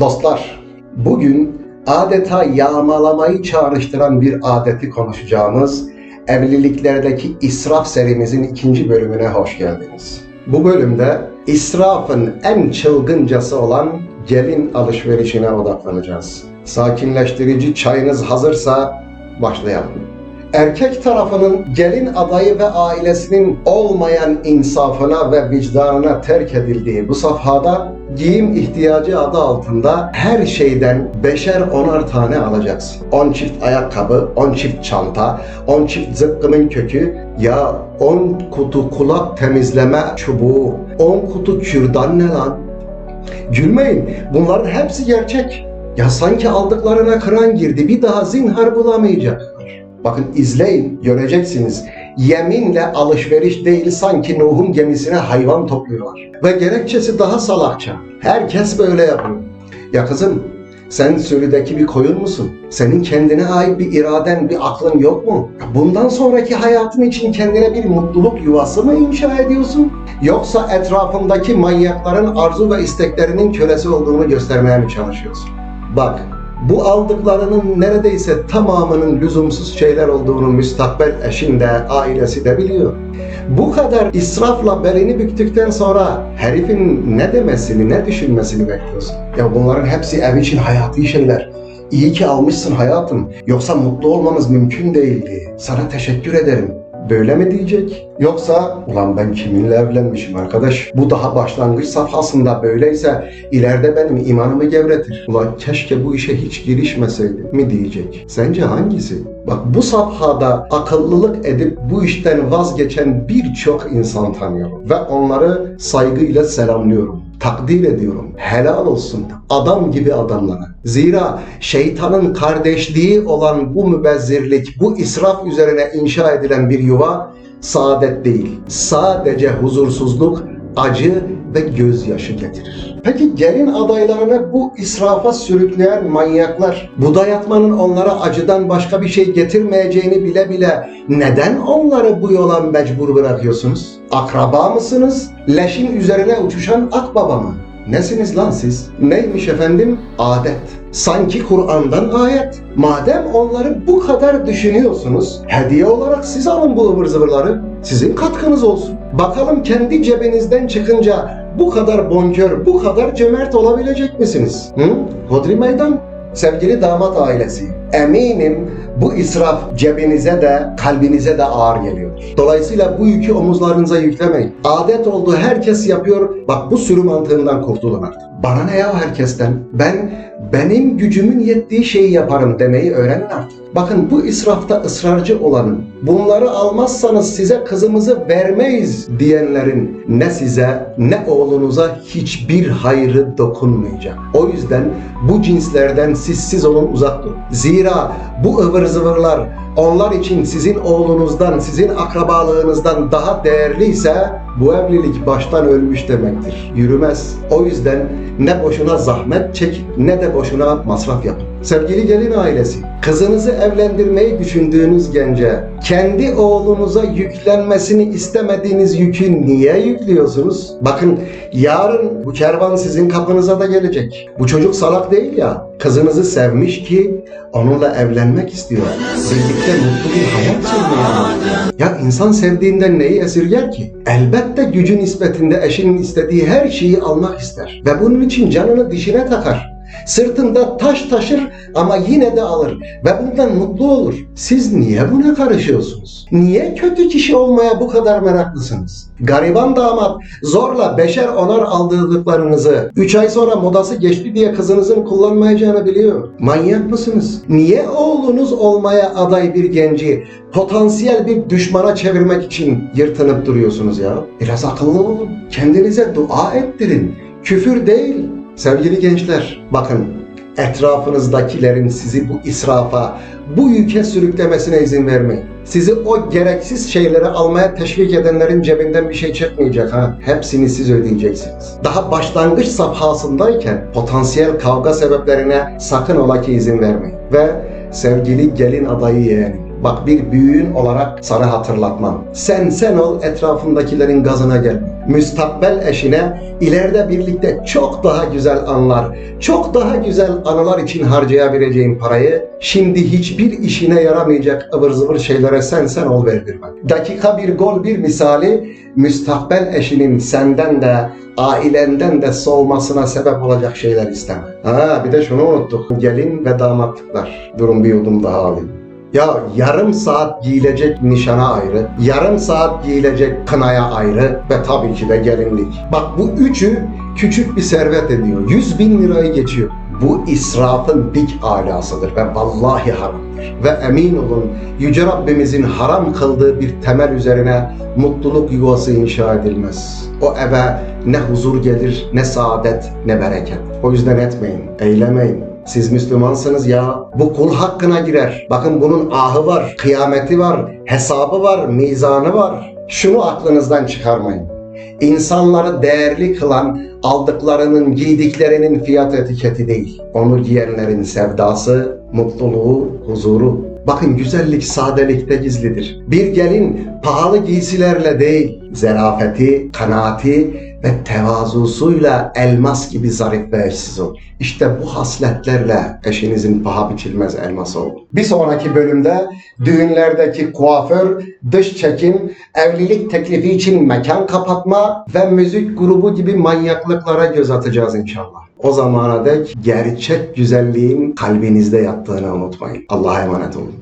Dostlar, bugün adeta yağmalamayı çağrıştıran bir adeti konuşacağımız evliliklerdeki israf serimizin ikinci bölümüne hoş geldiniz. Bu bölümde israfın en çılgıncası olan gelin alışverişine odaklanacağız. Sakinleştirici çayınız hazırsa başlayalım. Erkek tarafının gelin adayı ve ailesinin olmayan insafına ve vicdanına terk edildiği bu safhada giyim ihtiyacı adı altında her şeyden beşer onar tane alacaksın. 10 çift ayakkabı, 10 çift çanta, 10 çift zıkkımın kökü, ya 10 kutu kulak temizleme çubuğu, 10 kutu kürdan ne lan? Gülmeyin, bunların hepsi gerçek. Ya sanki aldıklarına kıran girdi, bir daha zinhar bulamayacaklar. Bakın izleyin, göreceksiniz. Yeminle alışveriş değil sanki Nuh'un gemisine hayvan topluyorlar. Ve gerekçesi daha salakça. Herkes böyle yapıyor. Ya kızım, sen sürüdeki bir koyun musun? Senin kendine ait bir iraden, bir aklın yok mu? Bundan sonraki hayatın için kendine bir mutluluk yuvası mı inşa ediyorsun? Yoksa etrafındaki manyakların arzu ve isteklerinin kölesi olduğunu göstermeye mi çalışıyorsun? Bak, bu aldıklarının neredeyse tamamının lüzumsuz şeyler olduğunu müstakbel eşin de, ailesi de biliyor. Bu kadar israfla belini büktükten sonra herifin ne demesini, ne düşünmesini bekliyorsun? Ya bunların hepsi ev için hayati şeyler. İyi ki almışsın hayatım. Yoksa mutlu olmamız mümkün değildi. Sana teşekkür ederim. Böyle mi diyecek? Yoksa ulan ben kiminle evlenmişim arkadaş? Bu daha başlangıç safhasında böyleyse ileride benim imanımı gevretir. Ulan keşke bu işe hiç girişmeseydim mi diyecek? Sence hangisi? Bak bu safhada akıllılık edip bu işten vazgeçen birçok insan tanıyorum ve onları saygıyla selamlıyorum takdir ediyorum. Helal olsun adam gibi adamlara. Zira şeytanın kardeşliği olan bu mübezzirlik, bu israf üzerine inşa edilen bir yuva saadet değil. Sadece huzursuzluk, acı ve gözyaşı getirir. Peki gelin adaylarını bu israfa sürükleyen manyaklar, bu dayatmanın onlara acıdan başka bir şey getirmeyeceğini bile bile neden onları bu yola mecbur bırakıyorsunuz? Akraba mısınız? Leşin üzerine uçuşan akbaba mı? Nesiniz lan siz? Neymiş efendim? Adet. Sanki Kur'an'dan ayet. Madem onları bu kadar düşünüyorsunuz, hediye olarak siz alın bu ıvır zıvırları. Sizin katkınız olsun. Bakalım kendi cebinizden çıkınca bu kadar bonkör, bu kadar cömert olabilecek misiniz? Hı? Hodri meydan. Sevgili damat ailesi, eminim bu israf cebinize de kalbinize de ağır geliyor. Dolayısıyla bu yükü omuzlarınıza yüklemeyin. Adet oldu herkes yapıyor. Bak bu sürü mantığından kurtulun artık. Bana ne ya herkesten? Ben benim gücümün yettiği şeyi yaparım demeyi öğrenin artık. Bakın bu israfta ısrarcı olanın, bunları almazsanız size kızımızı vermeyiz diyenlerin ne size ne oğlunuza hiçbir hayrı dokunmayacak. O yüzden bu cinslerden siz siz olun uzak durun. Zira bu ıvır zıvırlar onlar için sizin oğlunuzdan, sizin akrabalığınızdan daha değerliyse bu evlilik baştan ölmüş demektir. Yürümez. O yüzden ne boşuna zahmet çek ne de boşuna masraf yapın. Sevgili gelin ailesi, kızınızı evlendirmeyi düşündüğünüz gence kendi oğlunuza yüklenmesini istemediğiniz yükü niye yüklüyorsunuz? Bakın yarın bu kervan sizin kapınıza da gelecek. Bu çocuk salak değil ya. Kızınızı sevmiş ki onunla evlenmek istiyor. Birlikte mutlu bir hayat sürmeye. Ya insan sevdiğinden neyi esirger ki? Elbette gücü nispetinde eşinin istediği her şeyi almak ister. Ve bunun için canını dişine takar. Sırtında taş taşır ama yine de alır ve bundan mutlu olur. Siz niye buna karışıyorsunuz? Niye kötü kişi olmaya bu kadar meraklısınız? Gariban damat zorla beşer onar aldırdıklarınızı 3 ay sonra modası geçti diye kızınızın kullanmayacağını biliyor. Manyak mısınız? Niye oğlunuz olmaya aday bir genci potansiyel bir düşmana çevirmek için yırtınıp duruyorsunuz ya? Biraz akıllı olun. Kendinize dua ettirin. Küfür değil. Sevgili gençler, bakın etrafınızdakilerin sizi bu israfa, bu yüke sürüklemesine izin vermeyin. Sizi o gereksiz şeyleri almaya teşvik edenlerin cebinden bir şey çıkmayacak ha. Hepsini siz ödeyeceksiniz. Daha başlangıç safhasındayken potansiyel kavga sebeplerine sakın ola ki izin vermeyin. Ve sevgili gelin adayı yeğenim, Bak bir büyüğün olarak sana hatırlatmam. Sen sen ol etrafındakilerin gazına gel. Müstakbel eşine ileride birlikte çok daha güzel anlar, çok daha güzel anılar için harcayabileceğin parayı şimdi hiçbir işine yaramayacak ıvır zıvır şeylere sen sen ol verdirme. Dakika bir gol bir misali müstakbel eşinin senden de ailenden de soğumasına sebep olacak şeyler isteme. Ha bir de şunu unuttuk. Gelin ve damatlıklar. Durun bir yudum daha alayım. Ya yarım saat giyilecek nişana ayrı, yarım saat giyilecek kınaya ayrı ve tabii ki de gelinlik. Bak bu üçü küçük bir servet ediyor. 100 bin lirayı geçiyor. Bu israfın dik alasıdır ve vallahi haramdır. Ve emin olun Yüce Rabbimizin haram kıldığı bir temel üzerine mutluluk yuvası inşa edilmez. O eve ne huzur gelir, ne saadet, ne bereket. O yüzden etmeyin, eylemeyin. Siz Müslümansınız ya. Bu kul hakkına girer. Bakın bunun ahı var, kıyameti var, hesabı var, mizanı var. Şunu aklınızdan çıkarmayın. İnsanları değerli kılan aldıklarının, giydiklerinin fiyat etiketi değil. Onu giyenlerin sevdası, mutluluğu, huzuru. Bakın güzellik sadelikte gizlidir. Bir gelin pahalı giysilerle değil, zerafeti, kanaati ve tevazusuyla elmas gibi zarif ve eşsiz olur. İşte bu hasletlerle eşinizin paha biçilmez elması olur. Bir sonraki bölümde düğünlerdeki kuaför, dış çekim, evlilik teklifi için mekan kapatma ve müzik grubu gibi manyaklıklara göz atacağız inşallah. O zamana dek gerçek güzelliğin kalbinizde yattığını unutmayın. Allah'a emanet olun.